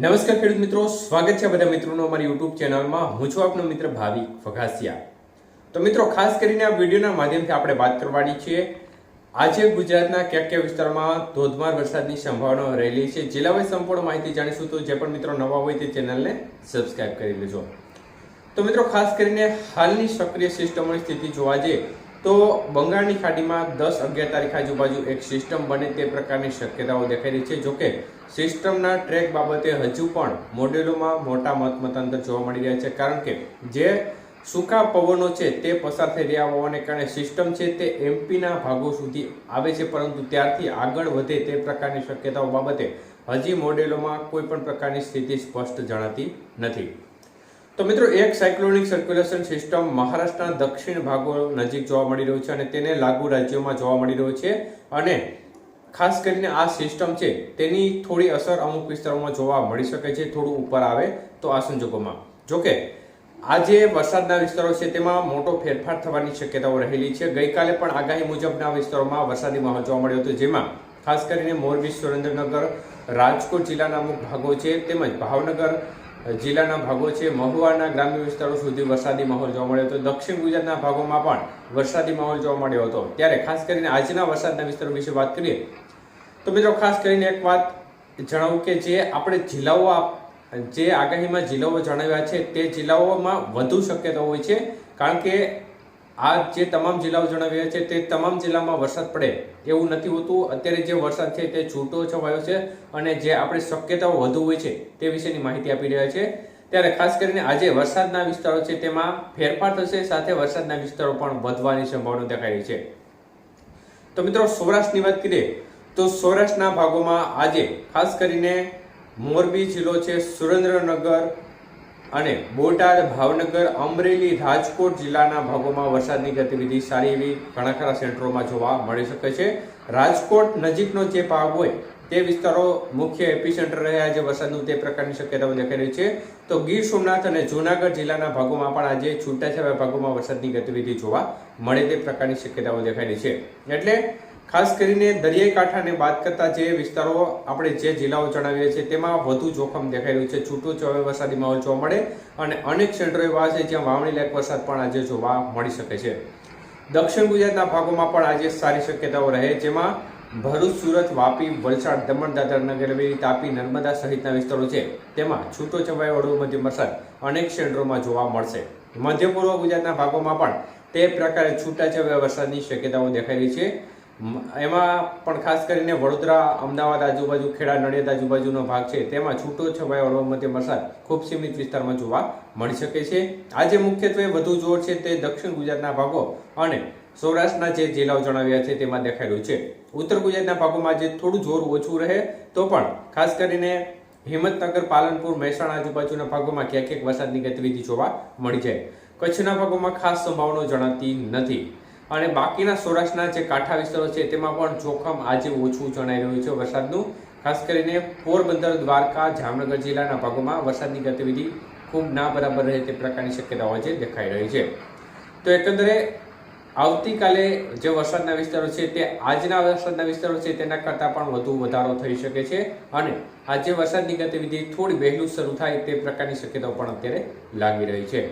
નમસ્કાર ખેડૂત મિત્રો, સ્વાગત છે બધા મિત્રોનો અમારી યુટ્યુબ ચેનલમાં. હું છું આપનો મિત્ર ભાવિક ફઘાસિયા. તો મિત્રો, ખાસ કરીને આ વિડીયોના માધ્યમથી આપણે વાત કરવાની છીએ આજે ગુજરાતના ક્યાં કયા વિસ્તારમાં ધોધમાર વરસાદની સંભાવના રહેલી છે. જિલ્લા વાઇઝ સંપૂર્ણ માહિતી જાણીશું તો જે પણ મિત્રો નવા હોય તે ચેનલને સબસ્ક્રાઇબ કરી લેજો. તો મિત્રો, ખાસ કરીને હાલની સક્રિય સિસ્ટમોની સ્થિતિ જોવા જઈએ તો બંગાળની ખાડીમાં દસ અગિયાર તારીખ આજુબાજુ એક સિસ્ટમ બને તે પ્રકારની શક્યતાઓ દેખાઈ રહી છે. જોકે સિસ્ટમના ટ્રેક બાબતે હજુ પણ મોડેલોમાં મોટા મત મતાંતર જોવા મળી રહ્યા છે. કારણ કે જે સૂકા પવનો છે તે પસાર થઈ રહ્યા હોવાને કારણે સિસ્ટમ છે તે એમપીના ભાગો સુધી આવે છે. પરંતુ ત્યારથી આગળ વધે તે પ્રકારની શક્યતાઓ બાબતે હજી મોડેલોમાં કોઈ પણ પ્રકારની સ્થિતિ સ્પષ્ટ જણાતી નથી. તો મિત્રો, એક સાયક્લોનિક સર્ક્યુલેશન સિસ્ટમ મહારાષ્ટ્રના દક્ષિણ ભાગો નજીક જોવા મળી રહ્યું છે અને તેને લાગુ રાજ્યોમાં જોવા મળી રહ્યું છે. અને ખાસ કરીને આ સિસ્ટમ છે, તેની થોડી અસર અમુક વિસ્તારોમાં જોવા મળી શકે છે, થોડું ઉપર આવે તો આ સંજોગોમાં. જોકે, આ જે વરસાદના વિસ્તારો છે, તેમાં મોટો ફેરફાર થવાની શક્યતાઓ રહેલી છે. ગઈકાલે પણ આગાહી મુજબના વિસ્તારોમાં વરસાદી માહોલ જોવા મળ્યો હતો, જેમાં ખાસ કરીને મોરબી સુરેન્દ્રનગર, રાજકોટ જિલ્લાના અમુક ભાગો છે, તેમજ ભાવનગર જિલ્લાના ભાગો છે. મહુવાના ગ્રામ્ય વિસ્તારો સુધી વરસાદી માહોલ જોવા મળ્યો હતો. દક્ષિણ ગુજરાતના ભાગોમાં પણ વરસાદી માહોલ જોવા મળ્યો હતો. ત્યારે ખાસ કરીને આજના વરસાદના વિસ્તારો વિશે વાત કરીએ તો મિત્રો ખાસ કરીને એક વાત જણાવું કે જે આપણે જિલ્લાઓ જે આગાહીમાં જિલ્લાઓ જણાવ્યા છે તે જિલ્લાઓમાં વધુ શક્યતા હોય છે. કારણ કે આ જે તમામ જિલ્લાઓ જણાવ્યા છે તે તમામ જિલ્લામાં વરસાદ પડે એવું નથી હોતું. અત્યારે જે વરસાદ છે તે છૂટો છવાયો છે અને જે આપણી શક્યતાઓ વધુ હોય છે તે વિશેની માહિતી આપી રહ્યા છે. ત્યારે ખાસ કરીને આજે વરસાદના વિસ્તારો છે તેમાં ફેરફાર થશે, સાથે વરસાદના વિસ્તારો પણ વધવાની સંભાવના રહી છે. તો મિત્રો, સૌરાષ્ટ્રની વાત કરીએ તો સૌરાષ્ટ્રના ભાગોમાં આજે ખાસ કરીને મોરબી જિલ્લો છે, સુરેન્દ્રનગર અને બોટાદ, ભાવનગર, અમરેલી, રાજકોટ જિલ્લાના ભાગોમાં વરસાદની ગતિવિધિ સારી એવી ઘણા ખરા સેન્ટરોમાં જોવા મળી શકે છે. રાજકોટ નજીકનો જે ભાગ હોય, તે વિસ્તારો મુખ્ય એપિસેન્ટર રહ્યા છે. વરસાદનું તે પ્રકારની શક્યતાઓ દેખાઈ રહી છે. તો ગીર સોમનાથ અને જૂનાગઢ જિલ્લાના ભાગોમાં પણ આજે છૂટાછવાયા ભાગોમાં વરસાદની ગતિવિધિ જોવા મળે તે પ્રકારની શક્યતાઓ દેખાઈ રહી છે. એટલે ખાસ કરીને દરિયાઈ કાંઠાને બાદ કરતા જે વિસ્તારો આપણે જે જિલ્લાઓ જણાવીએ છીએ, તેમાં વધુ જોખમ દેખાઈ રહ્યું છે. છૂટો ચોવે વરસાદી માહોલ જોવા મળે અને અનેક ક્ષેત્રો એવા છે જ્યાં વાવણી લાયક વરસાદ પણ આજે જોવા મળી શકે છે. દક્ષિણ ગુજરાતના ભાગોમાં પણ આજે સારી શક્યતાઓ રહે, જેમાં ભરૂચ, સુરત, વાપી, વલસાડ દમણ દાદરા નગર તાપી, નર્મદા સહિતના વિસ્તારો છે. તેમાં છૂટો છવાયો હળવો મધ્યમ વરસાદ અનેક ક્ષેત્રોમાં જોવા મળશે. મધ્ય પૂર્વ ગુજરાતના ભાગોમાં પણ તે પ્રકારે છૂટાછવાયા વરસાદની શક્યતાઓ દેખાઈ રહી છે. એમાં પણ ખાસ કરીને વડોદરા, અમદાવાદ, આજુબાજુ ખેડા, નડિયાદ, આજુબાજુનો ભાગ છે, તેમાં છૂટો છવાયો હળવો મધ્યમ વરસાદ ખૂબ સીમિત વિસ્તારમાં જોવા મળી શકે છે. આજે મુખ્યત્વે વધુ જોર છે તે દક્ષિણ ગુજરાતના ભાગો અને સૌરાષ્ટ્રના જે જિલ્લાઓ જણાવ્યા છે તેમાં દેખાઈ રહ્યું છે. ઉત્તર ગુજરાતના ભાગોમાં આજે થોડું જોર ઓછું રહે તો પણ ખાસ કરીને હિંમતનગર, પાલનપુર, મહેસાણા આજુબાજુના ભાગોમાં ક્યાંક ક્યાંક વરસાદની ગતિવિધિ જોવા મળી જાય. કચ્છના ભાગોમાં ખાસ સંભાવનાઓ જણાતી નથી. અને બાકીના સૌરાષ્ટ્રના જે કાંઠા વિસ્તારો છે, તેમાં પણ જોખમ આજે ઓછું જણાઈ રહ્યું છે વરસાદનું. ખાસ કરીને પોરબંદર, દ્વારકા, જામનગર જિલ્લાના ભાગોમાં વરસાદની ગતિવિધિ ખૂબ ના બરાબર રહે તે પ્રકારની શક્યતાઓ આજે દેખાઈ રહી છે. તો એકંદરે આવતીકાલે જે વરસાદના વિસ્તારો છે, તે આજના વરસાદના વિસ્તારો છે, તેના કરતાં પણ વધુ વધારો થઈ શકે છે અને આજે વરસાદની ગતિવિધિ થોડી વહેલું શરૂ થાય તે પ્રકારની શક્યતાઓ પણ અત્યારે લાગી રહી છે.